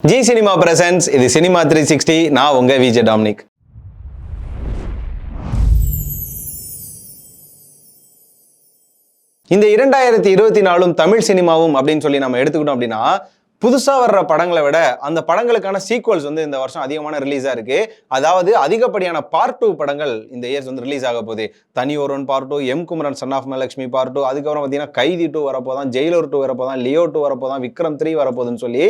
G cinema presents இது cinema three sixty நான் உங்க விஜய் டாமினிக் இந்த இரண்டாயிரத்தி இருபத்தி நாலும் தமிழ் சினிமாவும் அப்படின்னு சொல்லி நம்ம எடுத்துக்கிட்டோம் அப்படின்னா புதுசாக வர்ற படங்களை விட அந்த படங்களுக்கான சீக்வல்ஸ் வந்து இந்த வருஷம் அதிகமான ரிலீஸாக இருக்கு. அதாவது அதிகப்படியான பார்ட் டூ படங்கள் இந்த இயர்ஸ் வந்து ரிலீஸ் ஆக போகுது. Thani Oruvan part two M Kumaran son of Mahalakshmi part two அதுக்கப்புறம் பார்த்தீங்கன்னா கைதி டூ வரப்போதான் ஜெயிலர் டூ வரப்போதான் லியோ டூ வரப்போதான் விக்ரம் த்ரீ வரப்போகுதுன்னு சொல்லி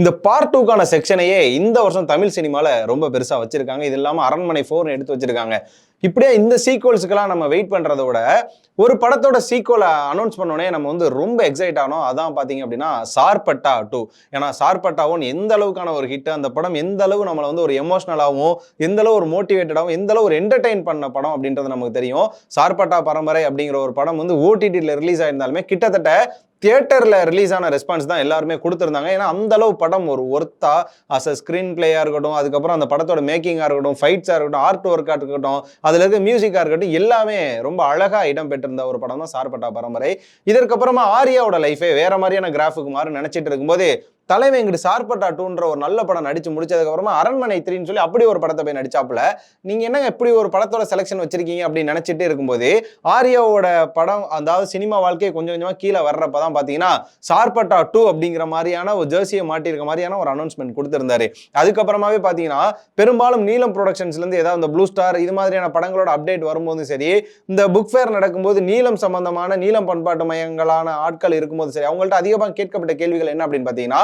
இந்த பார்ட் டூக்கான செக்ஷனையே இந்த வருஷம் தமிழ் சினிமாவில் ரொம்ப பெருசாக வச்சுருக்காங்க. இது இல்லாமல் அரண்மனை ஃபோர்னு எடுத்து வச்சுருக்காங்க. இப்படியே இந்த சீக்வல்ஸுக்கெல்லாம் நம்ம வெயிட் பண்ணுறத விட ஒரு படத்தோட சீக்வலை அனௌன்ஸ் பண்ணோடனே நம்ம வந்து ரொம்ப எக்ஸைட் ஆனோம். அதான் பார்த்தீங்க அப்படின்னா சார்பட்டா டூ ஏன்னா சார்பட்டா ஒன் எந்த அளவுக்கான ஒரு ஹிட் அந்த படம் எந்த அளவு நம்மளை வந்து ஒரு எமோஷனலாகவும் எந்த அளவு ஒரு மோட்டிவேட்டடாகவும் எந்த அளவு ஒரு என்டர்டைன் பண்ண படம் அப்படின்றது நமக்கு தெரியும். சார்பட்டா பரம்பரை அப்படிங்கிற ஒரு படம் வந்து ஓடிடியில் ரிலீஸ் ஆயிருந்தாலுமே கிட்டத்தட்ட தியேட்டரில் ரிலீஸ் ஆன ரெஸ்பான்ஸ் தான் எல்லாருமே கொடுத்துருந்தாங்க. ஏன்னா அந்த அளவு படம் ஒரு ஒர்த்தா அஸ் அ ஸ்க்ரீன் பிளேயாக இருக்கட்டும் அதுக்கப்புறம் அந்த படத்தோட மேக்கிங்காக இருக்கட்டும் ஃபைட்ஸாக இருக்கட்டும் ஆர்ட் ஒர்க்காக இருக்கட்டும் அதில் இருக்க மியூசிக்காக இருக்கட்டும் எல்லாமே ரொம்ப அழகாக இடம் பெற்றிருந்த ஒரு படம் தான் சார்பட்டா பரம்பரை. இதற்கப்புறமா ஆரியாவோட லைஃபே வேற மாதிரியான கிராஃபுக்கு மாறு நினச்சிட்டு இருக்கும்போது தலைமை இங்கிட்டு சார்பட்டா டூன்ற ஒரு நல்ல படம் நடிச்சு முடிச்சதுக்கப்புறமா அரண்மனை த்ரீன்னு சொல்லி அப்படி ஒரு படத்தை போய் நடிச்சாப்புல. நீங்க என்ன எப்படி ஒரு படத்தோட செலெக்ஷன் வச்சிருக்கீங்க அப்படின்னு நினைச்சிட்டு இருக்கும்போது ஆரியாவோட படம் அதாவது சினிமா வாழ்க்கையை கொஞ்சம் கொஞ்சமா கீழே வர்றப்ப தான் பாத்தீங்கன்னா சார்பட்டா டூ அப்படிங்கிற மாதிரியான ஒரு ஜெர்சியை மாட்டியிருக்க மாதிரியான ஒரு அனௌன்ஸ்மெண்ட் கொடுத்திருந்தாரு. அதுக்கப்புறமாவே பாத்தீங்கன்னா பெரும்பாலும் நீலம் ப்ரொடக்ஷன்ஸ்ல இருந்து ஏதாவது இந்த ப்ளூ ஸ்டார் இது மாதிரியான படங்களோட அப்டேட் வரும்போது சரி இந்த புக் ஃபேர் நடக்கும்போது நீலம் சம்பந்தமான நீலம் பண்பாட்டு மையங்களான ஆட்கள் இருக்கும்போது சரி அவங்கள்ட்ட அதிகமாக கேட்கப்பட்ட கேள்விகள் என்ன அப்படின்னு பார்த்தீங்கன்னா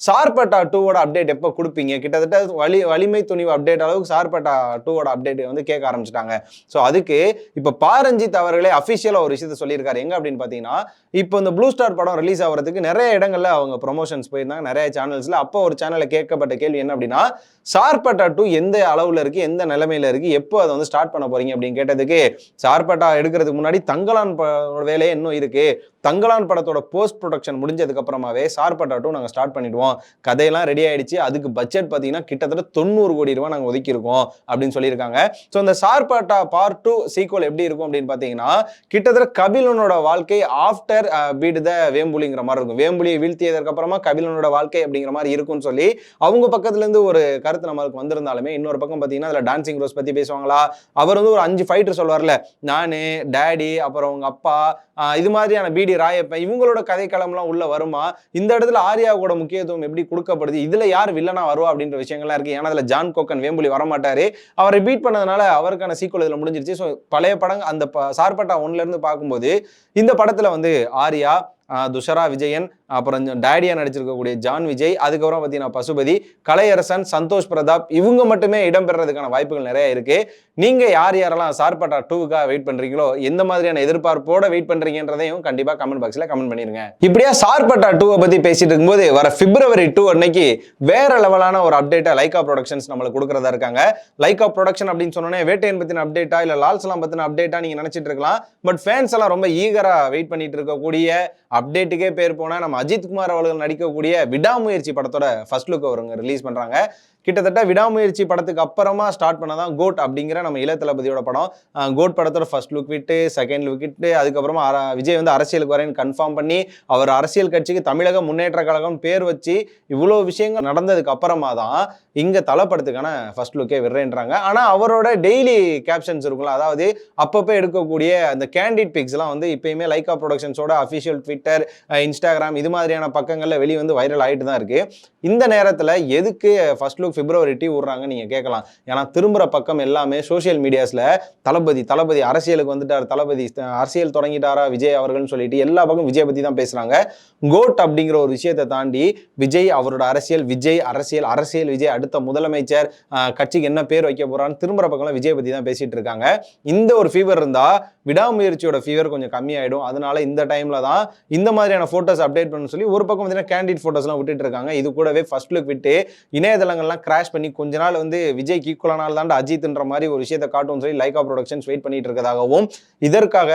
சார்பட்டா டூவோட அப்டேட் எப்போ கொடுப்பீங்க? கிட்டத்தட்ட வலி வலிமை துணிவு அப்டேட் அளவுக்கு சார்பட்டா டூவோட அப்டேட் வந்து கேட்க ஆரம்பிச்சிட்டாங்க. ஸோ அதுக்கு இப்போ பாரஞ்சித் அவர்களே அஃபிஷியலாக ஒரு விஷயத்த சொல்லியிருக்காரு. எங்க அப்படின்னு பார்த்தீங்கன்னா இப்போ இந்த ப்ளூ ஸ்டார் படம் ரிலீஸ் ஆகிறதுக்கு நிறைய இடங்களில் அவங்க ப்ரொமோஷன்ஸ் போயிருந்தாங்க. நிறைய சேனல்ஸில் அப்போ ஒரு சேனலில் கேட்கப்பட்ட கேள்வி என்ன அப்படின்னா சார்பட்டா டூ எந்த அளவில் இருக்குது எந்த நிலைமையில இருக்குது எப்போ அதை வந்து ஸ்டார்ட் பண்ண போறீங்க அப்படின்னு கேட்டதுக்கு சார்பட்டா எடுக்கிறதுக்கு முன்னாடி தங்கலான் ப- வேலையே இன்னும் இருக்குது தங்கலான் படத்தோட போஸ்ட் ப்ரொடக்ஷன் முடிஞ்சதுக்கு அப்புறமாவே சார்பட்டா டூ நாங்கள் ஸ்டார்ட் பண்ணிடுவோம். கதையெல்லாம் ரெடி ஆயிடுச்சு. அதுக்கு பட்ஜெட் பார்த்தீங்கன்னா கிட்டத்தட்ட தொண்ணூறு கோடி ரூபாய் நாங்கள் ஒதுக்கியிருக்கோம் அப்படின்னு சொல்லியிருக்காங்க. ஸோ இந்த சார்பாட்டா பார்ட் டூ சீக்வல் எப்படி இருக்கும் அப்படின்னு பார்த்தீங்கன்னா கிட்டத்தட்ட கபிலனோட வாழ்க்கை ஆஃப்டர் பீட் த வேம்புலிங்கிற மாதிரி இருக்கும். வேம்புலியை வீழ்த்தியதற்கு அப்புறமா கபிலனோட வாழ்க்கை அப்படிங்கிற மாதிரி இருக்கும்னு சொல்லி அவங்க பக்கத்துலேருந்து ஒரு கருத்து நம்மளுக்கு வந்திருந்தாலுமே இன்னொரு பக்கம் பார்த்தீங்கன்னா அதில் டான்சிங் ரோஸ் பற்றி பேசுவாங்களா? அவர் வந்து ஒரு அஞ்சு ஃபைட்டர் சொல்வார்ல. நான் டேடி அப்புறம் உங்கள் அப்பா இது மாதிரியான பிடி ராயப்பன் இவங்களோட கதைக்களம்லாம் உள்ள வருமா? இந்த இடத்துல ஆர்யாவோட முக்கியத்துவம் எப்படி கொடுக்கப்படுது இதுல யார் வில்லனா வருவா அப்படின்ற விஷயங்கள்லாம் இருக்கு. ஏன்னா அதுல ஜான் கோக்கன் வேம்புலி வரமாட்டாரு. அவரை பீட் பண்ணதுனால அவருக்கான சீக்குவல் இதுல முடிஞ்சிருச்சு. ஸோ பழைய படம் அந்த சார்பட்டா ஒன்ல இருந்து பார்க்கும்போது இந்த படத்துல வந்து ஆர்யா துஷரா விஜயன் அப்புறம் டேடியா நடிச்சிருக்கக்கூடிய ஜான் விஜய் அதுக்கப்புறம் பார்த்தீங்கன்னா பசுபதி கலையரசன் சந்தோஷ் பிரதாப் இவங்க மட்டுமே இடம்பெறதுக்கான வாய்ப்புகள் நிறைய இருக்கு. நீங்க யார் யாரெல்லாம் சார்பட்டா டூவுக்காக வெயிட் பண்றீங்களோ எந்த மாதிரியான எதிர்பார்ப்போட வெயிட் பண்றீங்கன்றதையும் கண்டிப்பா கமெண்ட் பாக்ஸ்ல கமெண்ட் பண்ணிருங்க. இப்படியா சார்பட்டா டூவை பத்தி பேசிட்டு இருக்கும்போது வர பிப்ரவரி டூ அன்னைக்கு வேற லெவலான ஒரு அப்டேட்டா லைகா ப்ரொடக்ஷன்ஸ் நம்மளுக்கு கொடுக்கறதா இருக்காங்க. லைகா ப்ரொடக்ஷன் அப்படின்னு சொன்னோன்னே வேட்டையன் பத்தின அப்டேட்டா இல்ல லால்சலாம் பத்தின அப்டேட்டா நீங்க நினைச்சிட்டு இருக்கலாம். பட் ஃபேன்ஸ் எல்லாம் ரொம்ப ஈகரா வெயிட் பண்ணிட்டு இருக்கக்கூடிய அப்டேட்டுக்கே பேர் போனால் நம்ம அஜித் குமார் அவர்கள் நடிக்கக்கூடிய விடாமுயற்சி படத்தோட ஃபர்ஸ்ட் லுக் அவருங்க ரிலீஸ் பண்றாங்க. கிட்டத்தட்ட விடாமுயற்சி படத்துக்கு அப்புறமா ஸ்டார்ட் பண்ணதான் கோட் அப்படிங்கிற நம்ம இளத்தளபதியோட படம். கோட் படத்தோட ஃபர்ஸ்ட் லுக் விட்டு செகண்ட் லுக் விட்டு அதுக்கப்புறமா அர- விஜய் வந்து அரசியலுக்கு வரேன்னு கன்ஃபார்ம் பண்ணி அவர் அரசியல் கட்சிக்கு தமிழக முன்னேற்ற கழகம் பேர் வச்சு இவ்வளோ விஷயங்கள் நடந்ததுக்கு அப்புறமா தான் இங்கே தலைப்படத்துக்கான ஃபர்ஸ்ட் லுக்கே விடுறேன்றாங்க. ஆனால் அவரோட டெய்லி கேப்ஷன்ஸ் இருக்கும்ல அதாவது அப்பப்போ எடுக்கக்கூடிய அந்த கேண்டிட் பிக்ஸ்லாம் வந்து இப்பயுமே லைக்கா ப்ரொடக்ஷன்ஸோட அஃபிஷியல் ட்விட்டர் இன்ஸ்டாகிராம் இது மாதிரியான பக்கங்களில் வெளியே வந்து வைரல் ஆகிட்டு தான் இருக்குது இந்த நேரத்தில் எதுக்கு ஃபர்ஸ்ட் லுக் பிப்ரவரி டீ விடுறாங்க நீங்கள் கேட்கலாம். ஏன்னா திரும்புகிற பக்கம் எல்லாமே சோஷியல் மீடியாஸில் தளபதி தளபதி அரசியலுக்கு வந்துட்டார் தளபதி அரசியல் தொடங்கிட்டாரா விஜய் அவர்கள்னு சொல்லிட்டு எல்லா பக்கம் விஜய் பற்றி தான் பேசுகிறாங்க கோட் அப்படிங்கிற ஒரு விஷயத்தை தாண்டி விஜய் அவரோட அரசியல் விஜய் அரசியல் அரசியல் விஜய் அடுத்த முதலமைச்சர் கட்சிக்கு என்ன பேர் வைக்க போகிறான்னு திரும்புற பக்கம்லாம் விஜய் பற்றி தான் பேசிகிட்டு இருக்காங்க. இந்த ஒரு ஃபீவர் இருந்தால் விடாமுயற்சியோட ஃபீவர் கொஞ்சம் கம்மியாயிடும். அதனால இந்த டைமில் தான் இந்த மாதிரியான ஃபோட்டோஸ் அப்டேட் பண்ண சொல்லி ஒரு பக்கம் பார்த்தீங்கன்னா கேண்டிட் ஃபோட்டோஸ்லாம் விட்டுட்டு இருக்காங்க. இது கூடவே ஃபர்ஸ்ட் லுக் விட்டு இணையதளங்கள்லாம் கிராஷ் பண்ணி கொஞ்ச நாள் வந்து விஜய்க்கு ஈக்குவலானால் தான் அஜித்ன்ற மாதிரி ஒரு விஷயத்தை காட்டும்னு சொல்லி லைகா ப்ரொடக்ஷன்ஸ் வெயிட் பண்ணிட்டு இருக்கதாகவும் இதற்காக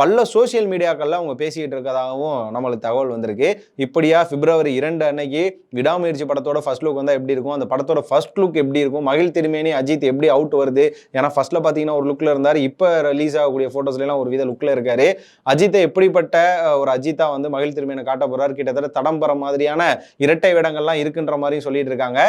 பல சோஷியல் மீடியாக்கள்லாம் அவங்க பேசிக்கிட்டு இருக்கதாகவும் நம்மளுக்கு தகவல் வந்திருக்கு. இப்படியா பிப்ரவரி இரண்டு அன்னைக்கு விடாமுயற்சி படத்தோட ஃபர்ஸ்ட் லுக் வந்தால் எப்படி இருக்கும்? அந்த படத்தோட ஃபர்ஸ்ட் லுக் எப்படி இருக்கும்? மகிழ் திருமேனி அஜித் எப்படி அவுட் வருது? ஏன்னா ஃபர்ஸ்ட்ல பார்த்தீங்கன்னா ஒரு லுக்ல இருந்தார். இப்போ ரிலீஸ் ஆகக்கூடிய ஃபோட்டோஸ்லாம் ஒரு வித லுக்ல இருக்காரு. அஜித்தை எப்படிப்பட்ட ஒரு அஜித்தா வந்து மகிழ் திருமேனை காட்ட போறாரு? கிட்டத்தட்ட தடம்பர மாதிரியான இரட்டை விடங்கள்லாம் இருக்குன்ற மாதிரியும் சொல்லிட்டு இருக்காங்க.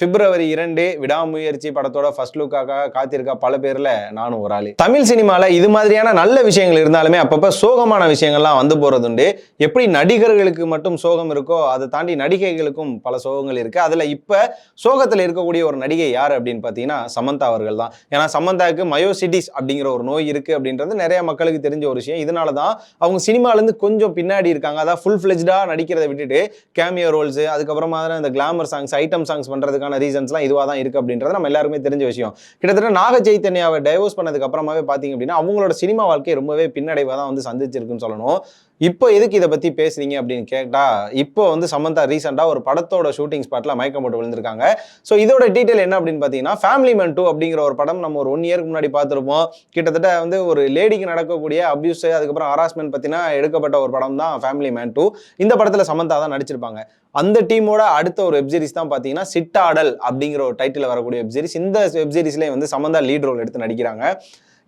பிப்ரவரி இரண்டு விடாமுயற்சி படத்தோட ஃபர்ஸ்ட் லுக்காக காத்திருக்க பல பேர்ல நானும் ஒரு ஆளு. தமிழ் சினிமால இது மாதிரியான நல்ல விஷயங்கள் இருந்தாலுமே அப்பப்ப சோகமான விஷயங்கள்லாம் வந்து போறது உண்டு. எப்படி நடிகர்களுக்கு மட்டும் சோகம் இருக்கோ அதை தாண்டி நடிகைகளுக்கும் பல சோகங்கள் இருக்கு. அதுல இப்ப சோகத்துல இருக்கக்கூடிய ஒரு நடிகை யார் அப்படின்னு பாத்தீங்கன்னா சமந்தா அவர்கள் தான். ஏன்னா சமந்தாவுக்கு மயோசிட்டிஸ் அப்படிங்கிற ஒரு நோய் இருக்கு அப்படின்றது நிறைய மக்களுக்கு தெரிஞ்ச ஒரு விஷயம். இதனால தான் அவங்க சினிமால இருந்து கொஞ்சம் பின்னாடி இருக்காங்க. அதான் ஃபுல் ஃபிளெஜ்டா நடிக்கிறத விட்டுட்டு கேமியோ ரோல்ஸ் அதுக்கப்புறமா தான் இந்த கிளாமர் சாங்ஸ் ஐட்டம் சாங்ஸ் பண்றதுக்கான ரீசன்ஸ்லாம் இதுவாக தான் இருக்கு அப்படின்றது நம்ம எல்லாருமே தெரிஞ்ச விஷயம். கிட்டத்தட்ட நாக சைத்தன்யாவை டைவோர்ஸ் பண்ணதுக்கு அப்புறமாவே பார்த்தீங்க அப்படின்னா அவங்களோட சினிமா வாழ்க்கை ரொம்பவே பின்னடைவாக தான் வந்து சந்திச்சிருக்குன்னு சொல்லணும். இப்போ எதுக்கு இதை பத்தி பேசுறீங்க அப்படின்னு கேட்டா இப்போ வந்து சமந்தா ரீசெண்டாக ஒரு படத்தோட ஷூட்டிங் ஸ்பாட்ல மயக்கம் போட்டு விழுந்திருக்காங்க. ஸோ இதோட டீட்டெயில் என்ன அப்படின்னு பார்த்தீங்கன்னா ஃபேமிலி மேன் டூ அப்படிங்கிற ஒரு படம் நம்ம ஒரு ஒன் இயருக்கு முன்னாடி பார்த்துருப்போம். கிட்டத்தட்ட வந்து ஒரு லேடிக்கு நடக்கக்கூடிய அபியூஸ் அதுக்கப்புறம் ஹராஸ்மெண்ட் பார்த்தீங்கன்னா எடுக்கப்பட்ட ஒரு படம் தான் ஃபேமிலி மேன் டூ இந்த படத்துல சமந்தா தான் நடிச்சிருப்பாங்க. அந்த டீமோட அடுத்த ஒரு வெப்சீரிஸ் தான் பார்த்தீங்கன்னா சிட்டாடல் அப்படிங்கிற ஒரு டைட்டில் வரக்கூடிய வெப்சீரிஸ் இந்த வெப்சீரிஸ்லேயே வந்து சமந்தா லீட் ரோல் எடுத்து நடிக்கிறாங்க.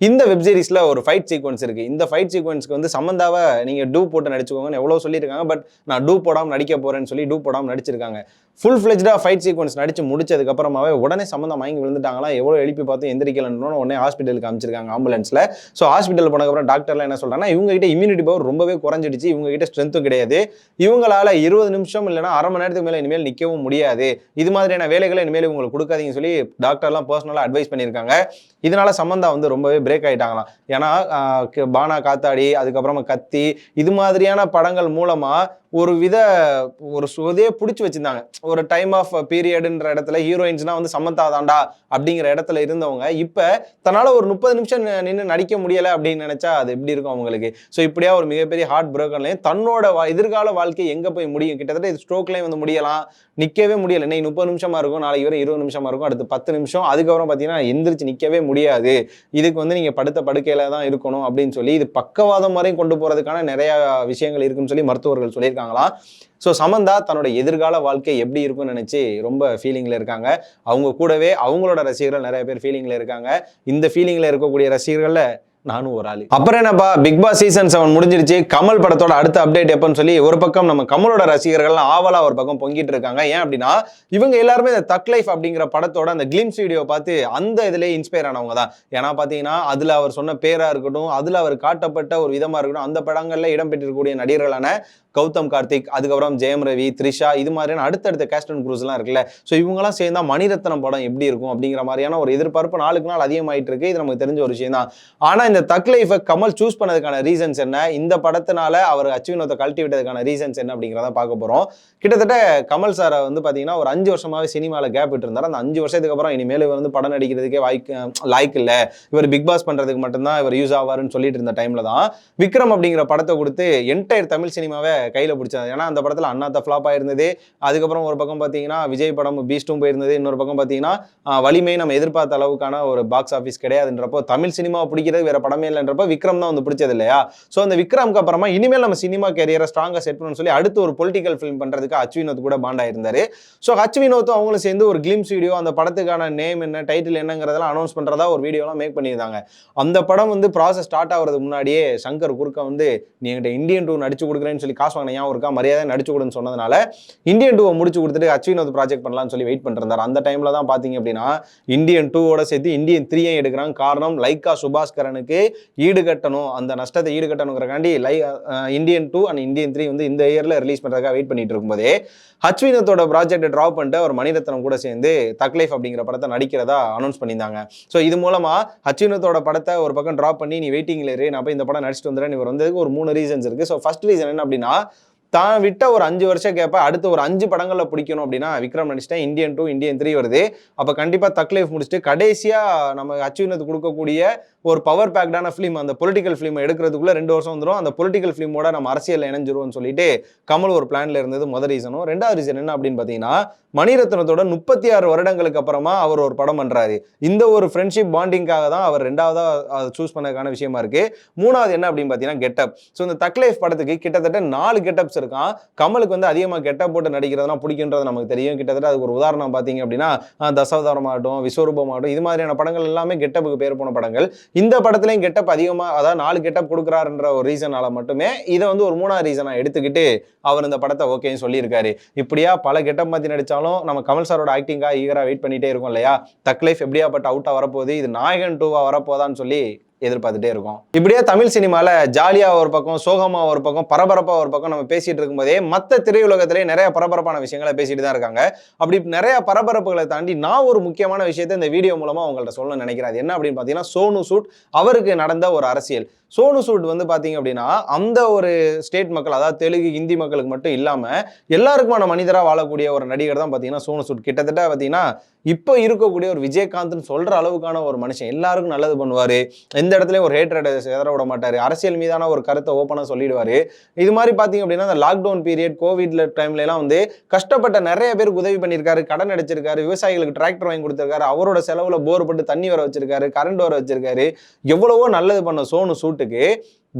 இந்த வெப் சீரிஸ்ல ஒரு ஃபைட் சீக்வன்ஸ் இருக்கு. இந்த ஃபைட் சீக்வன்ஸ்க்கு வந்து சம்மந்தாவை நீங்க டூ போட்டு நடிச்சுக்கோங்கன்னு எவ்வளவு சொல்லியிருக்காங்க. பட் நான் டூ போடாம நடிக்க போறேன்னு சொல்லி டூ போடாம நடிச்சிருக்காங்க. ஃபுல் ஃப்ளெஜ்டாக ஃபைட் சீக்வன்ஸ் நடிச்சு முடிச்சதுக்கப்புறமாவே உடனே சம்மந்தம் வாங்கி விழுந்துட்டாங்களா? எவ்வளோ எழுப்பி பார்த்து எந்திரிக்கலன்னு உடனே ஹாஸ்பிட்டலுக்கு அமைச்சிருக்காங்க ஆம்புலன்ஸில் ஸோ ஹாஸ்பிட்டல் போனதுக்கப்புறம் டாக்டர்லாம் என்ன சொல்கிறாங்கன்னா இவங்க கிட்ட இம்யூனிட்டி பவர் ரொம்பவே குறைஞ்சிடுச்சு. இவங்க கிட்ட ஸ்ட்ரென்த்தும் கிடையாது. இவங்களால இருபது நிமிஷம் இல்லைன்னா அரை மணி நேரத்துக்கு மேலே இனிமேல் நிற்கவும் முடியாது. இது மாதிரியான வேலைகளை இனிமேல் இவங்களுக்கு கொடுக்காதீங்கன்னு சொல்லி டாக்டர்லாம் பர்சனலாக அட்வைஸ் பண்ணியிருக்காங்க. இதனால சம்மந்தம் வந்து ரொம்பவே பிரேக் ஆகிட்டாங்களாம் ஏன்னா க- பானா காத்தாடி அதுக்கப்புறமா கத்தி இது மாதிரியான படங்கள் மூலமாக ஒரு வித ஒரு சுதையே பிடிச்சி வச்சிருந்தாங்க. ஒரு டைம் ஆஃப் பீரியடுன்ற இடத்துல ஹீரோயின்ஸ்னா வந்து சமந்தா தாண்டா அப்படிங்கிற இடத்துல இருந்தவங்க. இப்போ தன்னால் ஒரு முப்பது நிமிஷம் நின்று நடிக்க முடியலை அப்படின்னு நினச்சா அது எப்படி இருக்கும் அவங்களுக்கு? ஸோ இப்படியா ஒரு மிகப்பெரிய ஹார்ட் பிரேக்கர்லையும் தன்னோட வா- எதிர்கால வாழ்க்கை எங்கே போய் முடியும்? கிட்டத்தட்ட இது ஸ்ட்ரோக்லேயும் வந்து முடியலாம். நிற்கவே முடியல. இன்னைக்கு முப்பது நிமிஷமாக இருக்கும். நாளைக்கு வரை இருபது நிமிஷமாக இருக்கும். அடுத்து பத்து நிமிஷம். அதுக்கப்புறம் பார்த்தீங்கன்னா எந்திரிச்சு நிற்கவே முடியாது. இதுக்கு வந்து நீங்கள் படுத்த படுக்கையில் தான் இருக்கணும் அப்படின்னு சொல்லி இது பக்கவாதம் வரையும் கொண்டு போகிறதுக்கான நிறையா விஷயங்கள் இருக்குன்னு சொல்லி மருத்துவர்கள் சொல்லியிருக்காங்க. சொல்லியிருக்காங்களாம் ஸோ சமந்தா தன்னோட எதிர்கால வாழ்க்கை எப்படி இருக்கும்னு நினைச்சு ரொம்ப ஃபீலிங்ல இருக்காங்க. அவங்க கூடவே அவங்களோட ரசிகர்கள் நிறைய பேர் ஃபீலிங்ல இருக்காங்க. இந்த ஃபீலிங்கில் இருக்கக்கூடிய ரசிகர்களில் நானும் ஒரு ஆளு. அப்புறம் என்னப்பா பிக் பாஸ் சீசன் செவன் முடிஞ்சிருச்சு. கமல் படத்தோட அடுத்த அப்டேட் எப்பன்னு சொல்லி ஒரு பக்கம் நம்ம கமலோட ரசிகர்கள்லாம் ஆவலா ஒரு பக்கம் பொங்கிட்டு இருக்காங்க. ஏன் அப்படின்னா இவங்க எல்லாருமே இந்த தக் லைஃப் அப்படிங்கிற படத்தோட அந்த கிளிம்ஸ் வீடியோ பார்த்து அந்த இதுலயே இன்ஸ்பயர் ஆனவங்க தான். ஏன்னா பாத்தீங்கன்னா அதுல அவர் சொன்ன பேரா இருக்கட்டும் அதுல அவர் காட்டப்பட்ட ஒரு விதமா இருக்கட்டும் அந்த படங்கள்ல இடம்பெற்றிருக்கக்கூடிய நடிகர்களான கௌதம் கார்த்திக் அதுக்கப்புறம் ஜெயம் ரவி த்ரிஷா இது மாதிரியான அடுத்தடுத்த கேஸ்ட் அண்ட் குரூஸ்லாம் இருக்குல்ல. ஸோ இவங்கெல்லாம் சேர்ந்தா மணிரத்னம் படம் எப்படி இருக்கும் அப்படிங்கிற மாதிரியான ஒரு எதிர்பார்ப்பு நாளுக்கு நாள் அதிகமாயிட்டு இருக்கு. இது நமக்கு தெரிஞ்ச ஒரு விஷயம் தான் ஆனா இந்த தக் லைஃபை கமல் சூஸ் பண்ணதுக்கான ரீசன்ஸ் என்ன? இந்த படத்தினால அவர் அச்சுவினத்தை கழட்டி விட்டதுக்கான ரீசன்ஸ் என்ன அப்படிங்கிறத பார்க்க போகிறோம் கிட்டத்தட்ட கமல் சாரை வந்து பார்த்தீங்கன்னா ஒரு அஞ்சு வருஷமாகவே சினிமாவில் கேப் விட்டு இருந்தார் அந்த அஞ்சு வருஷத்துக்கு அப்புறம் இனிமேல் இவர் வந்து படம் நடிக்கிறதுக்கே வாய்க்கு லாய்க்கு இல்லை. இவர் பிக் பாஸ் பண்ணுறதுக்கு மட்டும்தான் இவர் யூஸ் ஆவாருன்னு சொல்லிட்டு இருந்த டைமில் தான் விக்ரம் அப்படிங்கிற படத்தை கொடுத்து என்டையர் தமிழ் சினிமாவை கையில் பிடிச்சாங்க ஏன்னா அந்த படத்தில் அண்ணாத்த ஃப்ளாப் ஆயிருந்தது. அதுக்கப்புறம் ஒரு பக்கம் பார்த்தீங்கன்னா விஜய் படம் பீஸ்டும் போயிருந்தது. இன்னொரு பக்கம் பார்த்தீங்கன்னா வலிமை நம்ம எதிர்பார்த்த அளவுக்கான ஒரு பாக்ஸ் ஆஃபீஸ் கிடையாதுன்றப்போ தமிழ் சினிமாவை பிடிக்கிறது வேற படமே இல்லைன்றப்ப விக்ரம் தான் வந்து பிடிச்சது இல்லையா? ஸோ அந்த விக்ரம்க்கு அப்புறமா இனிமேல் நம்ம சினிமா கேரியரை ஸ்ட்ராங்காக செட் பண்ணணும்னு சொல்லி அடுத்து ஒரு பொலிட்டிக்கல் ஃபிலிம் பண்ணுறதுக்கு அச் வினோத் கூட பாண்டா இருந்தார் ஸோ ஹச் வினோத்தும் அவங்களும் சேர்ந்து ஒரு கிளிம்ஸ் வீடியோ அந்த படத்துக்கான நேம் என்ன டைட்டில் என்னங்கிறதெல்லாம் அனௌன்ஸ் பண்ணுறதா ஒரு வீடியோலாம் மேக் பண்ணியிருந்தாங்க. அந்த படம் வந்து ப்ராசஸ் ஸ்டார்ட் ஆகிறதுக்கு முன்னாடியே சங்கர் குறுக்க வந்து நீ என்கிட்ட இந்தியன் டூ நடிச்சு கொடுக்குறேன்னு சொல்லி காசு வாங்கின ஞாபகம் இருக்கா? மரியாதை நடிச்சு கொடுன்னு சொன்னதுனால இந்தியன் டூவை முடிச்சு கொடுத்துட்டு ஹச் வினோத் ப்ராஜெக்ட் பண்ணலாம்னு சொல்லி வெயிட் பண்ணிருந்தார். அந்த டைமில் தான் பார்த்தீங்க அப்படின்னா இந்தியன் டூவோட சேர்த்து இந்தியன் த்ரீயும் எடுக்கிறாங்க. காரணம் லைக்கா சுபாஸ்கரனுக்கு ஈடு கட்டணும் அந்த நஷ்டத்தை ஈடு கட்டணுங்கிறக்காண்டி லை Indian two and Indian three வந்து இந்த இயரில் ரிலீஸ் பண்ணுறதுக்காக வெயிட் பண்ணிட்டு இருக்கும்போதே ஹச்வினத்தோட ப்ராஜெக்ட் ட்ராப் பண்ணிட்டு ஒரு மணிரத்னம் கூட சேர்ந்து தக்லைஃப் அப்படிங்கிற படத்தை நடிக்கிறதா அனௌன்ஸ் பண்ணியிருந்தாங்க. ஸோ இது மூலமாக ஹச்வினத்தோட படத்தை ஒரு பக்கம் ட்ராப் பண்ணி நீ வெயிட்டிங்ல இரு. நான் போய் இந்த படம் நடிச்சிட்டு வந்துடுறேன். இவர் வந்ததுக்கு ஒரு மூணு ரீசன்ஸ் இருக்குது ஸோ ஃபஸ்ட் ரீசன் என்ன அப்படின்னா தான் விட்ட ஒரு அஞ்சு வருஷம் கேப்ப அடுத்து ஒரு அஞ்சு படங்களில் பிடிக்கணும் அப்படின்னா விக்ரம் நடிச்சிட்டேன். இந்தியன் டூ இந்தியன் த்ரீ வருது. அப்போ கண்டிப்பாக தக்லைஃப் முடிச்சுட்டு கடைசியாக நம்ம அச்சுவினத்து கொடுக்கக்கூடிய ஒரு பவர் பேக்டான ஃபிலிம் அந்த பொலிட்டிக்கல் ஃபிலிம் எடுக்கிறதுக்குள்ள ரெண்டு வருஷம் வந்துடும் அந்த பொலிட்டிக்கல் ஃபிலிமோட நம்ம அரசியல் இணைஞ்சிருவோம்னு சொல்லிட்டு கமல் ஒரு பிளான்ல இருந்தது முதல் ரீசனும் ரெண்டாவது ரீசன் என்ன அப்படின்னு பார்த்தீங்கன்னா மணிரத்னத்தோட முப்பத்தி ஆறு வருடங்களுக்கு அப்புறமா அவர் ஒரு படம் பண்றாரு. இந்த ஒரு ஃப்ரெண்ட்ஷிப் பாண்டிங்காக தான் அவர் ரெண்டாவதா சூஸ் பண்ணதுக்கான விஷயமா இருக்கு. மூணாவது என்ன அப்படின்னு பார்த்தீங்கன்னா கெட்டப் ஸோ இந்த தக் லைஃப் படத்துக்கு கிட்டத்தட்ட நாலு கெட்டப்ஸ் இருக்கான். கமலுக்கு வந்து அதிகமாக கெட்டப் போட்டு நடிக்கிறதுனா பிடிக்குன்றது நமக்கு தெரியும். கிட்டத்தட்ட அதுக்கு ஒரு உதாரணம் பார்த்தீங்க அப்படின்னா தசாவதாரம் ஆகட்டும் விஸ்வரூபம் ஆகட்டும் இது மாதிரியான படங்கள் எல்லாமே கெட்டப்புக்கு பேர் போன படங்கள். இந்த படத்துலையும் கெட்டப் அதிகமாக அதாவது நாலு கெட்டப் கொடுக்குறாருன்ற ஒரு ரீசனால மட்டுமே இதை வந்து ஒரு மூணாவது ரீசனாக எடுத்துக்கிட்டு அவர் இந்த படத்தை ஓகேன்னு சொல்லியிருக்காரு. இப்படியா பல கெட்டப் மாற்றி நடிச்சாலும் நம்ம கமல் சாரோட ஆக்டிங்காக ஈகராக வெயிட் பண்ணிகிட்டே இருக்கோம் இல்லையா? தக் லைஃப் எப்படியாப்பட்ட அவுட்டாக வரப்போகுது? இது நாயகன் டூவாக வரப்போதான்னு சொல்லி எதிர்பார்த்துட்டே இருக்கோம். இப்படியே தமிழ் சினிமாவில் ஜாலியாக ஒரு பக்கம் சோகமாக ஒரு பக்கம் பரபரப்பாக ஒரு பக்கம் நம்ம பேசிகிட்டு இருக்கும்போதே மற்ற திரையுலகத்திலே நிறைய பரபரப்பான விஷயங்களை பேசிட்டு தான் இருக்காங்க. அப்படி நிறைய பரபரப்புகளை தாண்டி நான் ஒரு முக்கியமான விஷயத்தை இந்த வீடியோ மூலமாக உங்கள்ட்ட சொல்ல நினைக்கிறேன். அது என்ன அப்படின்னு பார்த்தீங்கன்னா சோனு சூட் அவருக்கு நடந்த ஒரு அரசியல். சோனு சூட் வந்து பார்த்தீங்க அப்படின்னா அந்த ஒரு ஸ்டேட் மக்கள் அதாவது தெலுங்கு ஹிந்தி மக்களுக்கு மட்டும் இல்லாமல் எல்லாருக்குமான மனிதராக வாழக்கூடிய ஒரு நடிகர் தான் பார்த்தீங்கன்னா சோனு சூட். கிட்டத்தட்ட பார்த்தீங்கன்னா இப்போ இருக்கக்கூடிய ஒரு விஜயகாந்த்னு சொல்கிற அளவுக்கான ஒரு மனுஷன். எல்லாருக்கும் நல்லது பண்ணுவார். எந்த இடத்துலையும் ஒரு ஹேட்ரட் எதற விட மாட்டார். அரசியல் மீதான ஒரு கருத்தை ஓப்பனாக சொல்லிடுவார். இது மாதிரி பார்த்தீங்க அப்படின்னா அந்த லாக்டவுன் பீரியட் கோவிட்ல டைம்லலாம் வந்து கஷ்டப்பட்ட நிறைய பேருக்கு உதவி பண்ணியிருக்காரு கடன் அடிச்சிருக்காரு விவசாயிகளுக்கு டிராக்டர் வாங்கி கொடுத்துருக்காரு அவரோட செலவில் போர் போட்டு தண்ணி வர வச்சிருக்காரு கரண்ட் வர வச்சிருக்காரு. எவ்வளவோ நல்லது பண்ண சோனு சூட். அமௌண்ட்டுக்கு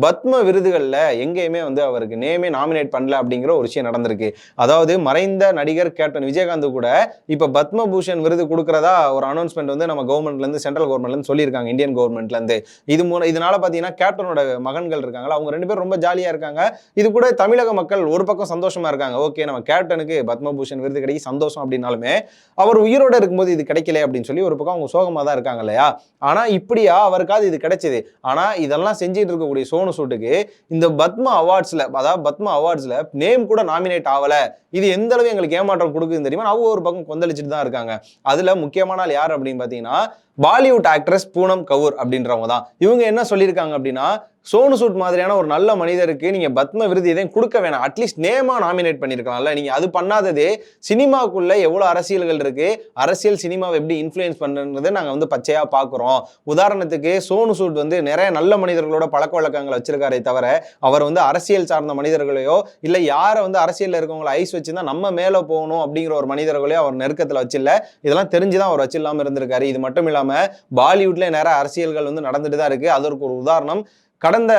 பத்ம விருதுகளில் எங்கேயுமே வந்து அவருக்கு நேமே நாமினேட் பண்ணல அப்படிங்கிற ஒரு விஷயம் நடந்திருக்கு. அதாவது மறைந்த நடிகர் கேப்டன் விஜயகாந்த் கூட இப்போ பத்ம பூஷன் விருது கொடுக்கறதா ஒரு அனௌன்ஸ்மெண்ட் வந்து நம்ம கவர்மெண்ட்லேருந்து சென்ட்ரல் கவர்மெண்ட்லேருந்து சொல்லியிருக்காங்க இந்தியன் கவர்மெண்ட்லேருந்து இது மூலம் இதனால பார்த்தீங்கன்னா கேப்டனோட மகன்கள் இருக்காங்களா அவங்க ரெண்டு பேரும் ரொம்ப ஜாலியாக இருக்காங்க. இது கூட தமிழக மக்கள் ஒரு பக்கம் சந்தோஷமாக இருக்காங்க. ஓகே நம்ம கேப்டனுக்கு பத்மபூஷன் விருது கிடைக்கி சந்தோஷம் அப்படின்னாலுமே அவர் உயிரோடு இருக்கும்போது இது கிடைக்கல அப்படின்னு சொல்லி ஒரு பக்கம் அவங்க சோகமாக தான் இருக்காங்க இல்லையா? ஆனால் இப்படியா அவருக்காவது இது கிடைச்சது. ஆனால் இதெல்லாம் செஞ்சுட்டு இருக்கக்கூடிய சோனு சூட்டுக்கு இந்த பத்மா அவார்ட்ஸில் அதாவது பத்மா அவார்ட்ஸில் நேம் கூட நாமினேட் ஆகலை. இது எந்த அளவு எங்களுக்கு ஏமாற்றம் கொடுக்குதுன்னு தெரியுமா? அவங்க ஒரு பக்கம் கொந்தளிச்சுட்டு தான் இருக்காங்க. அதில் முக்கியமான ஆள் யார் அப்படின்னு பார்த்தீங்கன்னா பாலிவுட் ஆக்ட்ரஸ் பூனம் கவுர் அப்படின்றவங்க தான். இவங்க என்ன சொல்லியிருக்காங்க அப்படின்னா சோனு சூட் மாதிரியான ஒரு நல்ல மனிதருக்கு நீங்க பத்ம விருது எதையும் கொடுக்க வேணாம். அட்லீஸ்ட் நேமா நாமினேட் பண்ணிருக்கலாம்ல நீங்க அது பண்ணாததே சினிமாக்குள்ள எவ்வளவு அரசியல்கள் இருக்கு அரசியல் சினிமாவை எப்படி இன்ஃப்ளூயன்ஸ் பண்ணுறதை நாங்க வந்து பச்சையா பாக்குறோம் உதாரணத்துக்கு சோனு சூட் வந்து நிறைய நல்ல மனிதர்களோட பழக்க வழக்கங்களை வச்சிருக்காரே தவிர அவர் வந்து அரசியல் சார்ந்த மனிதர்களையோ இல்லை யாரை வந்து அரசியலில் இருக்கவங்கள ஐஸ் வச்சுருந்தா நம்ம மேலே போகணும் அப்படிங்கிற ஒரு மனிதர்களையோ அவர் நெருக்கத்தில் வச்சில்ல. இதெல்லாம் தெரிஞ்சுதான் அவர் வச்சில்லாம இருந்திருக்காரு. இது மட்டும் இல்லாமல் இல்லாமல் பாலிவுட்ல நிறைய அரசியல்கள் வந்து நடந்துட்டு தான் இருக்கு. அதற்கு ஒரு உதாரணம் கடந்த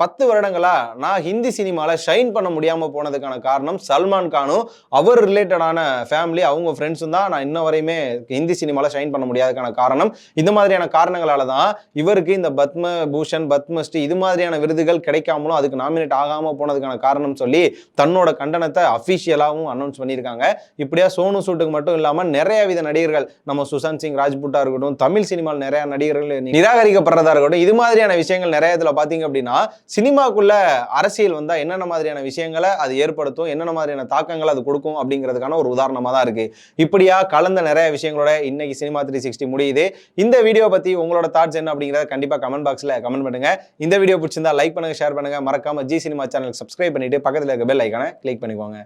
பத்து வருடங்களா நான் ஹிந்தி சினிமாவில் ஷைன் பண்ண முடியாமல் போனதுக்கான காரணம் சல்மான் கானும் அவர் ரிலேட்டடான ஃபேமிலி அவங்க ஃப்ரெண்ட்ஸும் தான் நான் இன்ன வரையுமே ஹிந்தி சினிமாவில் ஷைன் பண்ண முடியாததுக்கான காரணம். இந்த மாதிரியான காரணங்களால தான் இவருக்கு இந்த பத்ம பூஷன் பத்மஸ்ரீ இது மாதிரியான விருதுகள் கிடைக்காமலும் அதுக்கு நாமினேட் ஆகாமல் போனதுக்கான காரணம் சொல்லி தன்னோட கண்டனத்தை அஃபிஷியலாகவும் அனௌன்ஸ் பண்ணியிருக்காங்க. இப்படியா சோனு சூட்டுக்கு மட்டும் இல்லாமல் நிறைய வித நடிகர்கள் நம்ம சுசாந்த் சிங் ராஜ்புட்டா இருக்கட்டும் தமிழ் சினிமாவில் நிறைய நடிகர்கள் நிராகரிக்கப்படுறதா இருக்கட்டும் இது மாதிரியான விஷயங்கள் நிறைய இதில் பார்த்தீங்க அப்படின்னா சினிமாக்குள்ள அரசியல் வந்தால் என்னென்ன மாதிரியான விஷயங்களை அது ஏற்படுத்தும் என்னென்ன மாதிரியான தாக்கங்களை அது கொடுக்கும் அப்படிங்கிறதுக்கான ஒரு உதாரணமாக தான் இருக்கு. இப்படியா கலந்த நிறைய விஷயங்களோட இன்னைக்கு சினிமா த்ரீ சிக்ஸ்டி முடியுது. இந்த வீடியோ பத்தி உங்களோட தாட்ஸ் என்ன அப்படிங்கிறத கண்டிப்பாக கமெண்ட் பாக்ஸில் கமெண்ட் பண்ணுங்க. இந்த வீடியோ பிடிச்சிருந்தா லைக் பண்ணுங்க ஷேர் பண்ணுங்க. மறக்காம ஜி சினிமா சேனல் சப்ஸ்கிரைப் பண்ணிட்டு பக்கத்தில் இருக்க பெல் ஐக்கான கிளிக் பண்ணிக்கோங்க.